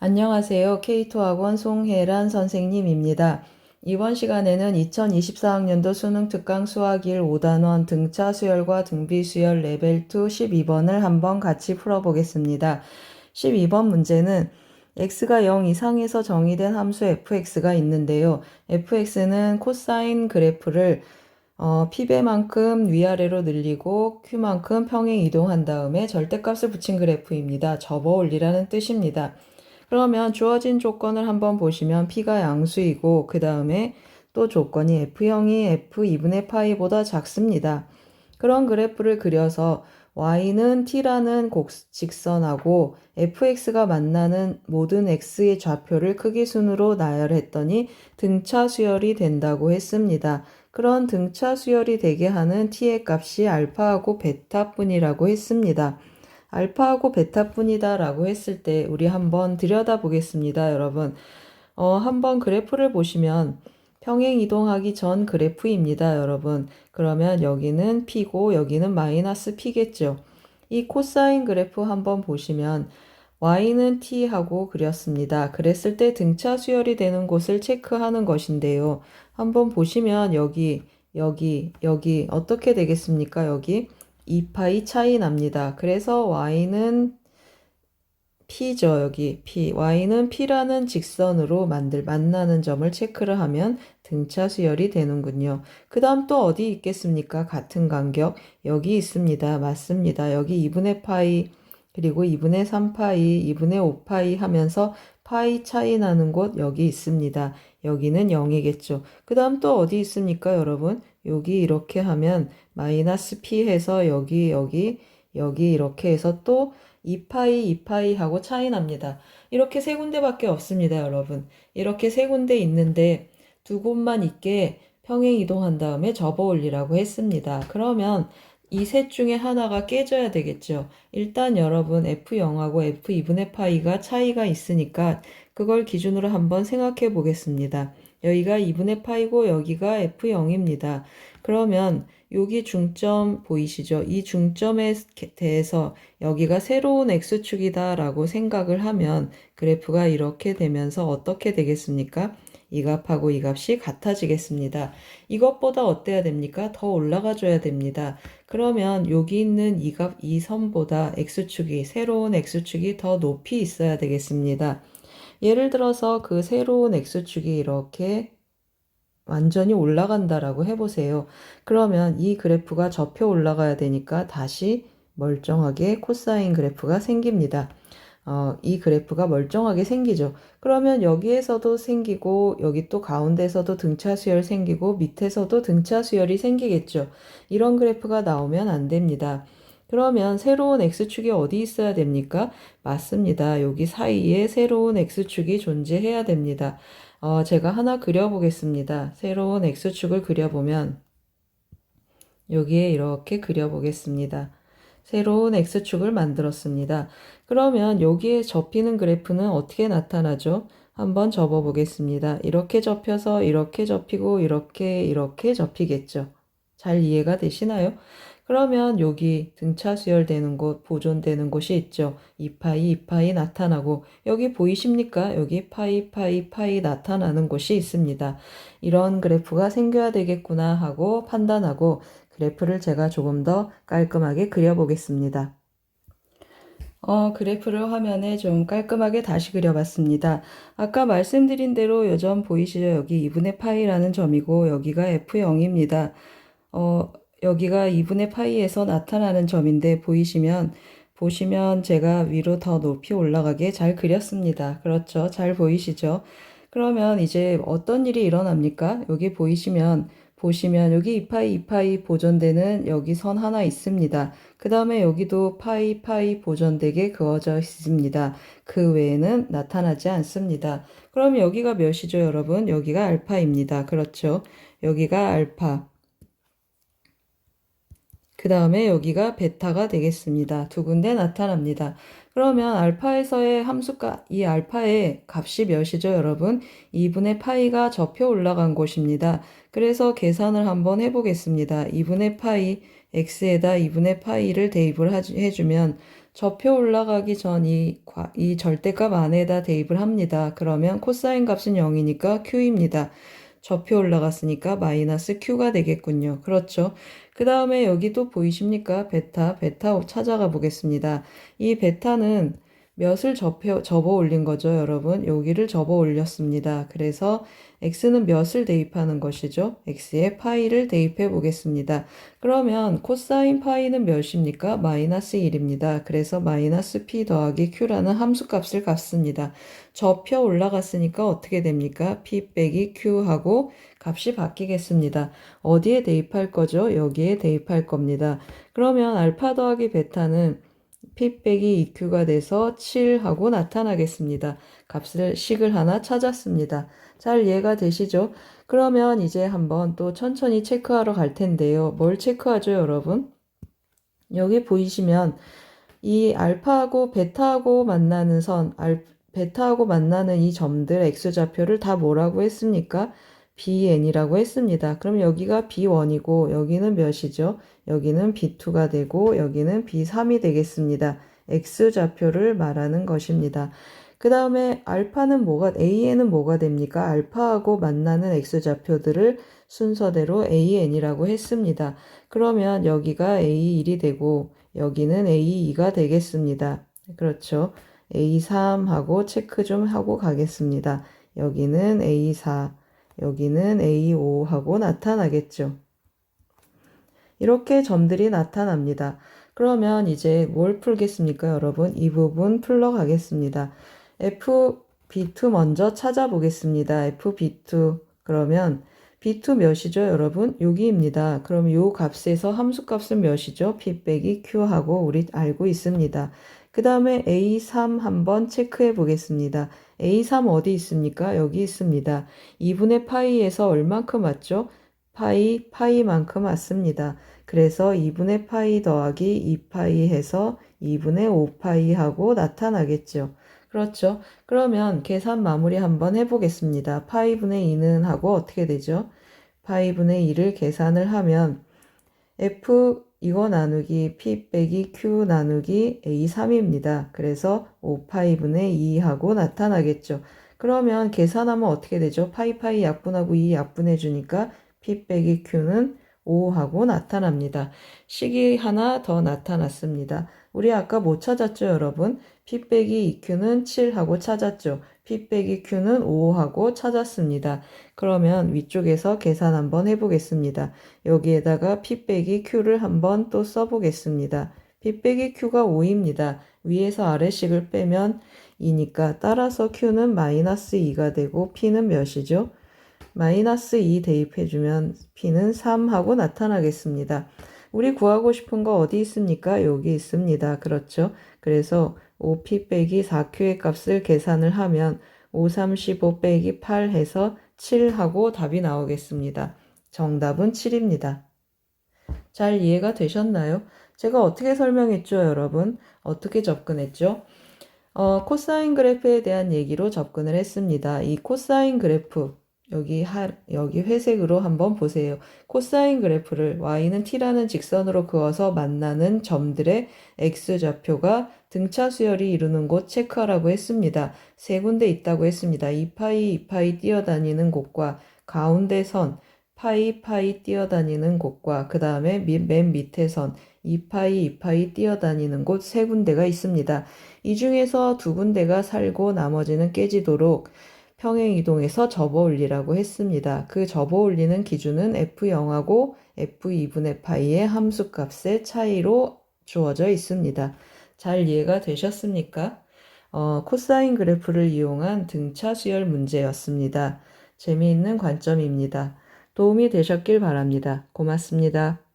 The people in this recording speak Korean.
안녕하세요. K2학원 송혜란 선생님입니다. 이번 시간에는 2024학년도 수능 특강 수학 1 5단원 등차 수열과 등비 수열 레벨 2 12번을 한번 같이 풀어보겠습니다. 12번 문제는 x가 0 이상에서 정의된 함수 fx가 있는데요. fx는 코사인 그래프를 어, p배만큼 위아래로 늘리고 q만큼 평행 이동한 다음에 절대값을 붙인 그래프입니다. 접어 올리라는 뜻입니다. 그러면 주어진 조건을 한번 보시면 p가 양수이고 그 다음에 또 조건이 f형이 f 2분의 파이보다 작습니다. 그런 그래프를 그려서 y는 t라는 곡 직선하고 fx가 만나는 모든 x의 좌표를 크기 순으로 나열했더니 등차 수열이 된다고 했습니다. 그런 등차 수열이 되게 하는 t의 값이 알파하고 베타뿐이라고 했습니다. 알파하고 베타뿐이다 라고 했을 때 우리 한번 들여다 보겠습니다, 여러분. 어, 한번 그래프를 보시면 평행 이동하기 전 그래프입니다, 여러분. 그러면 여기는 p고 여기는 마이너스 p겠죠. 이 코사인 그래프 한번 보시면 y는 t하고 그렸습니다. 그랬을 때 등차 수열이 되는 곳을 체크하는 것인데요. 한번 보시면 여기, 여기, 여기 어떻게 되겠습니까? 여기 2파이 차이 납니다. 그래서 y는 p죠. 여기 p. y는 p라는 직선으로 만들 만나는 점을 체크를 하면 등차 수열이 되는군요. 그 다음 또 어디 있겠습니까? 같은 간격. 여기 있습니다. 맞습니다. 여기 2분의 파이 그리고 2분의 3파이, 2분의 5파이 하면서 파이 차이 나는 곳 여기 있습니다. 여기는 0이겠죠. 그 다음 또 어디 있습니까, 여러분? 여기 이렇게 하면 마이너스 p 해서 여기, 여기, 여기 이렇게 해서 또 2파이, 2파이 하고 차이 납니다. 이렇게 세 군데밖에 없습니다, 여러분. 이렇게 세 군데 있는데 두 곳만 있게 평행 이동한 다음에 접어 올리라고 했습니다. 그러면 이 셋 중에 하나가 깨져야 되겠죠. 일단 여러분 F0하고 F2분의 파이가 차이가 있으니까 그걸 기준으로 한번 생각해 보겠습니다. 여기가 2분의 파이고 여기가 F0입니다. 그러면 여기 중점 보이시죠? 이 중점에 대해서 여기가 새로운 X축이다 라고 생각을 하면 그래프가 이렇게 되면서 어떻게 되겠습니까? 이 값하고 이 값이 같아지겠습니다. 이것보다 어때야 됩니까? 더 올라가 줘야 됩니다. 그러면 여기 있는 이 값, 이 선보다 X축이, 새로운 X축이 더 높이 있어야 되겠습니다. 예를 들어서 그 새로운 X축이 이렇게 완전히 올라간다라고 해보세요. 그러면 이 그래프가 접혀 올라가야 되니까 다시 멀쩡하게 코사인 그래프가 생깁니다. 어, 이 그래프가 멀쩡하게 생기죠. 그러면 여기에서도 생기고 여기 또 가운데서도 등차 수열 생기고 밑에서도 등차 수열이 생기겠죠. 이런 그래프가 나오면 안 됩니다. 그러면 새로운 x축이 어디 있어야 됩니까? 맞습니다. 여기 사이에 새로운 x축이 존재해야 됩니다. 어, 제가 하나 그려보겠습니다. 새로운 x축을 그려보면 여기에 이렇게 그려보겠습니다. 새로운 x축을 만들었습니다. 그러면 여기에 접히는 그래프는 어떻게 나타나죠? 한번 접어 보겠습니다. 이렇게 접혀서 이렇게 접히고 이렇게 이렇게 접히겠죠. 잘 이해가 되시나요? 그러면 여기 등차 수열되는 곳, 보존되는 곳이 있죠. 2파이, 2파이 나타나고 여기 보이십니까? 여기 파이, 파이, 파이 나타나는 곳이 있습니다. 이런 그래프가 생겨야 되겠구나 하고 판단하고 그래프를 제가 조금 더 깔끔하게 그려보겠습니다. 어, 그래프를 화면에 좀 깔끔하게 다시 그려봤습니다. 아까 말씀드린 대로 요점 보이시죠? 여기 2분의 파이라는 점이고 여기가 F0입니다. 어, 여기가 2분의 파이에서 나타나는 점인데 보이시면 보시면 제가 위로 더 높이 올라가게 잘 그렸습니다. 그렇죠? 잘 보이시죠? 그러면 이제 어떤 일이 일어납니까? 여기 보이시면 보시면 여기 2파이 2파이 보존되는 여기 선 하나 있습니다. 그 다음에 여기도 파이 파이 보존되게 그어져 있습니다. 그 외에는 나타나지 않습니다. 그럼 여기가 몇이죠 여러분? 여기가 알파입니다. 그렇죠? 여기가 알파. 그 다음에 여기가 베타가 되겠습니다. 두 군데 나타납니다. 그러면 알파에서의 함수가 이 알파의 값이 몇이죠, 여러분? 2분의 파이가 접혀 올라간 곳입니다. 그래서 계산을 한번 해보겠습니다. 2분의 파이 x에다 2분의 파이를 대입을 해주면 저표 올라가기 전 이 이 절대값 안에다 대입을 합니다. 그러면 코사인 값은 0이니까 q입니다. 저표 올라갔으니까 마이너스 q가 되겠군요. 그렇죠. 그 다음에 여기도 보이십니까? 베타, 베타 찾아가 보겠습니다. 이 베타는 몇을 접혀, 접어 올린 거죠, 여러분? 여기를 접어 올렸습니다. 그래서 x는 몇을 대입하는 것이죠? x에 파이를 대입해 보겠습니다. 그러면 코사인 파이는 몇입니까? 마이너스 1입니다. 그래서 마이너스 p 더하기 q라는 함수값을 갖습니다. 접혀 올라갔으니까 어떻게 됩니까? p 빼기 q하고 값이 바뀌겠습니다. 어디에 대입할 거죠? 여기에 대입할 겁니다. 그러면 알파 더하기 베타는 빼기 2q가 돼서 7하고 나타나겠습니다. 값을 식을 하나 찾았습니다. 잘 이해가 되시죠? 그러면 이제 한번 또 천천히 체크하러 갈 텐데요. 뭘 체크하죠, 여러분? 여기 보이시면 이 알파하고 베타하고 만나는 선, 알, 베타하고 만나는 이 점들 x좌표를 다 뭐라고 했습니까? Bn이라고 했습니다. 그럼 여기가 b1이고 여기는 몇이죠? 여기는 b2가 되고 여기는 b3이 되겠습니다. x좌표를 말하는 것입니다. 그 다음에 알파는 뭐가 an은 뭐가 됩니까? 알파하고 만나는 x좌표들을 순서대로 an이라고 했습니다. 그러면 여기가 a1이 되고 여기는 a2가 되겠습니다. 그렇죠. a3하고 체크 좀 하고 가겠습니다. 여기는 a4 여기는 A5 하고 나타나겠죠. 이렇게 점들이 나타납니다. 그러면 이제 뭘 풀겠습니까, 여러분? 이 부분 풀러 가겠습니다. FB2 먼저 찾아보겠습니다. FB2 그러면 B2 몇이죠, 여러분? 여기입니다. 그럼 요 값에서 함수값은 몇이죠? P 빼기 Q하고 우리 알고 있습니다. 그 다음에 A3 한번 체크해 보겠습니다. A3 어디 있습니까? 여기 있습니다. 2분의 파이에서 얼만큼 왔죠? 파이, 파이만큼 왔습니다. 그래서 2분의 파이 더하기 2파이 해서 2분의 5파이 하고 나타나겠죠. 그렇죠. 그러면 계산 마무리 한번 해보겠습니다. 파이분의 2는 하고 어떻게 되죠? 파이분의 2를 계산을 하면 F 이거 나누기 P 빼기 Q 나누기 A3입니다. 그래서 5파이분의 2하고 나타나겠죠. 그러면 계산하면 어떻게 되죠? 파이파이 약분하고 2 약분해 주니까 P 빼기 Q는 5하고 나타납니다. 식이 하나 더 나타났습니다. 우리 아까 못 찾았죠, 여러분? P 빼기 2Q는 7하고 찾았죠. P 빼기 Q는 5하고 찾았습니다. 그러면 위쪽에서 계산 한번 해보겠습니다. 여기에다가 P 빼기 Q를 한번 또 써보겠습니다. P 빼기 Q가 5입니다. 위에서 아래식을 빼면 2니까 따라서 Q는 마이너스 2가 되고 P는 몇이죠? 마이너스 2 대입해주면 P는 3하고 나타나겠습니다. 우리 구하고 싶은 거 어디 있습니까? 여기 있습니다. 그렇죠? 그래서 5P 빼기 4Q의 값을 계산을 하면 5, 35 빼기 8 해서 7하고 답이 나오겠습니다. 정답은 7입니다. 잘 이해가 되셨나요? 제가 어떻게 설명했죠, 여러분? 어떻게 접근했죠? 어, 코사인 그래프에 대한 얘기로 접근을 했습니다. 이 코사인 그래프, 여기 하, 여기 회색으로 한번 보세요. 코사인 그래프를 y는 t라는 직선으로 그어서 만나는 점들의 x좌표가 등차 수열이 이루는 곳 체크하라고 했습니다. 세 군데 있다고 했습니다. 2파이, 2파이 뛰어다니는 곳과 가운데 선, 파이, 파이 뛰어다니는 곳과 그 다음에 맨 밑에 선, 2파이, 2파이 뛰어다니는 곳 세 군데가 있습니다. 이 중에서 두 군데가 살고 나머지는 깨지도록 평행 이동해서 접어 올리라고 했습니다. 그 접어 올리는 기준은 F0하고 F2분의 파이의 함수 값의 차이로 주어져 있습니다. 잘 이해가 되셨습니까? 어, 코사인 그래프를 이용한 등차 수열 문제였습니다. 재미있는 관점입니다. 도움이 되셨길 바랍니다. 고맙습니다.